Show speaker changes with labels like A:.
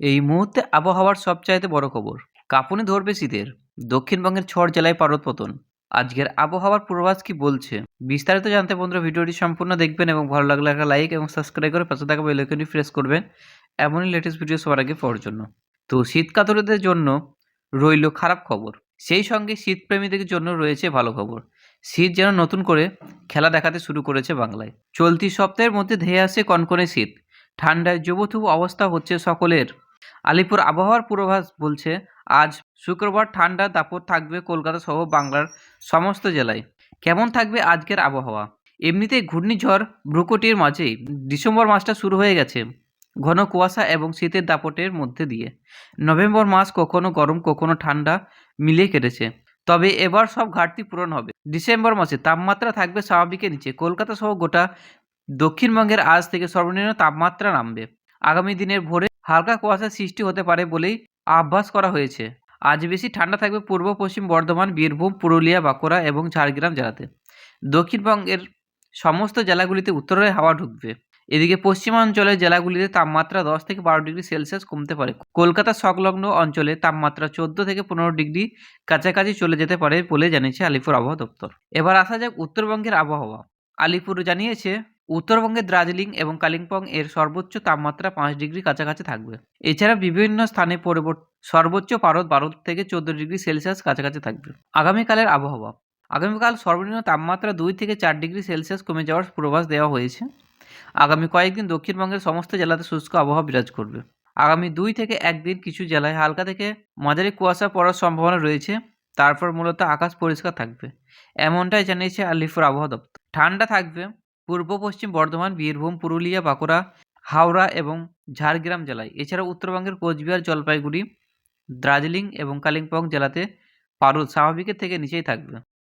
A: এই মুহূর্তে আবহাওয়ার সবচাইতে বড় খবর, কাঁপুনি ধরবে শীতের। দক্ষিণবঙ্গের ছড় জেলায় পারদ পতন আজকের আবহাওয়ার পূর্বাভাস কি বলছে? বিস্তারিত জানতে বন্ধুরা ভিডিওটি সম্পূর্ণ দেখবেন এবং ভালো লাগলে একটা লাইক এবং সাবস্ক্রাইব করে পাশে থাকা বেল আইকনটি প্রেস করবেন। এমনই লেটেস্ট ভিডিও সবার আগে পাওয়ার জন্য। তো শীত কাতরদের জন্য রইল খারাপ খবর। সেই সঙ্গে শীতপ্রেমীদের জন্য রয়েছে ভালো খবর। শীত যেন নতুন করে খেলা দেখাতে শুরু করেছে বাংলায়। চলতি সপ্তাহের মধ্যে ধেয়ে আসে কনকনে শীত। ঠান্ডায় জবথুবু অবস্থা হচ্ছে সকলের। আলিপুর আবহাওয়ার পূর্বাভাস বলছে, আজ শুক্রবার ঠান্ডা দাপট থাকবে কলকাতা সহ বাংলার সমস্ত জেলায়। কেমন থাকবে আজকের আবহাওয়া? এমনিতেই ঘূর্ণিঝড় ভ্রুকুটির মাঝেই ডিসেম্বর মাসটা শুরু হয়ে গেছে ঘন কুয়াশা এবং শীতের দাপটের মধ্যে দিয়ে। নভেম্বর মাস কখনো গরম, কখনো ঠান্ডা মিলিয়ে কেটেছে। তবে এবার সব ঘাটতি পূরণ হবে। ডিসেম্বর মাসে তাপমাত্রা থাকবে স্বাভাবিকের নিচে। কলকাতা সহ গোটা দক্ষিণবঙ্গের আজ থেকে সর্বনিম্ন তাপমাত্রা নামবে। আগামী দিনের ভোরে হালকা কুয়াশার সৃষ্টি হতে পারে বলেই আভাস করা হয়েছে। আজ বেশি ঠান্ডা থাকবে পূর্ব, পশ্চিম বর্ধমান, বীরভূম, পুরুলিয়া, বাঁকুড়া এবং ঝাড়গ্রাম জেলাতে। দক্ষিণবঙ্গের সমস্ত জেলাগুলিতে উত্তরের হাওয়া ঢুকবে। এদিকে পশ্চিমাঞ্চলের জেলাগুলিতে তাপমাত্রা দশ থেকে বারো ডিগ্রি সেলসিয়াস কমতে পারে। কলকাতা সংলগ্ন অঞ্চলে তাপমাত্রা চোদ্দ থেকে পনেরো ডিগ্রি কাছাকাছি চলে যেতে পারে বলে জানিয়েছে আলিপুর আবহাওয়া দপ্তর। এবার আসা যাক উত্তরবঙ্গের আবহাওয়া। আলিপুর জানিয়েছে উত্তরবঙ্গের দার্জিলিং এবং কালিম্পং এর সর্বোচ্চ তাপমাত্রা পাঁচ ডিগ্রি কাছাকাছি থাকবে। এছাড়া বিভিন্ন স্থানে পরিবর্ত, সর্বোচ্চ পারদ বারো থেকে চোদ্দ ডিগ্রি সেলসিয়াস কাছাকাছি থাকবে। আগামীকালের আবহাওয়া। আগামীকাল সর্বনিম্ন তাপমাত্রা দুই থেকে চার ডিগ্রি সেলসিয়াস কমে যাওয়ার পূর্বাভাস দেওয়া হয়েছে। আগামী কয়েকদিন দক্ষিণবঙ্গের সমস্ত জেলাতে শুষ্ক আবহাওয়া বিরাজ করবে। আগামী দুই থেকে একদিন কিছু জেলায় হালকা থেকে মাঝারি কুয়াশা পড়ার সম্ভাবনা রয়েছে। তারপর মূলত আকাশ পরিষ্কার থাকবে। এমনটাই জানিয়েছে আলিপুর আবহাওয়া দপ্তর। ঠান্ডা থাকবে পূর্ব, পশ্চিম বর্ধমান, বীরভূম, পুরুলিয়া, বাঁকুড়া, হাওড়া এবং ঝাড়গ্রাম জেলায়। এছাড়া উত্তরবঙ্গের কোচবিহার, জলপাইগুড়ি, দার্জিলিং এবং কালিম্পং জেলাতে পারদ স্বাভাবিকের থেকে নিচেই থাকবে।